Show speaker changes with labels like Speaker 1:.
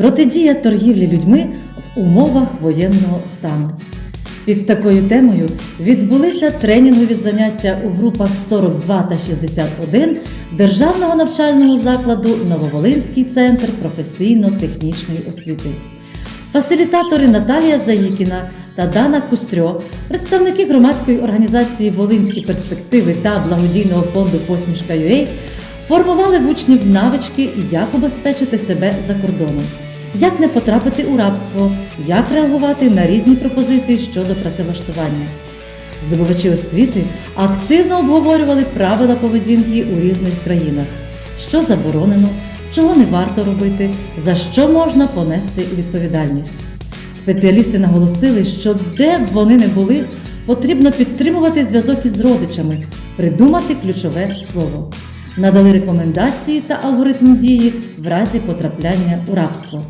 Speaker 1: Протидія торгівлі людьми в умовах воєнного стану. Під такою темою відбулися тренінгові заняття у групах 42 та 61 Державного навчального закладу Нововолинський центр професійно-технічної освіти. Фасилітатори Наталія Заїкіна та Дана Кустрьо, представники громадської організації Волинські перспективи та благодійного фонду Посмішка UA формували в учнів навички, як обезпечити себе за кордоном, як не потрапити у рабство, як реагувати на різні пропозиції щодо працевлаштування. Здобувачі освіти активно обговорювали правила поведінки у різних країнах, що заборонено, чого не варто робити, за що можна понести відповідальність. Спеціалісти наголосили, що де б вони не були, потрібно підтримувати зв'язок із родичами, придумати ключове слово. Надали рекомендації та алгоритм дії в разі потрапляння у рабство.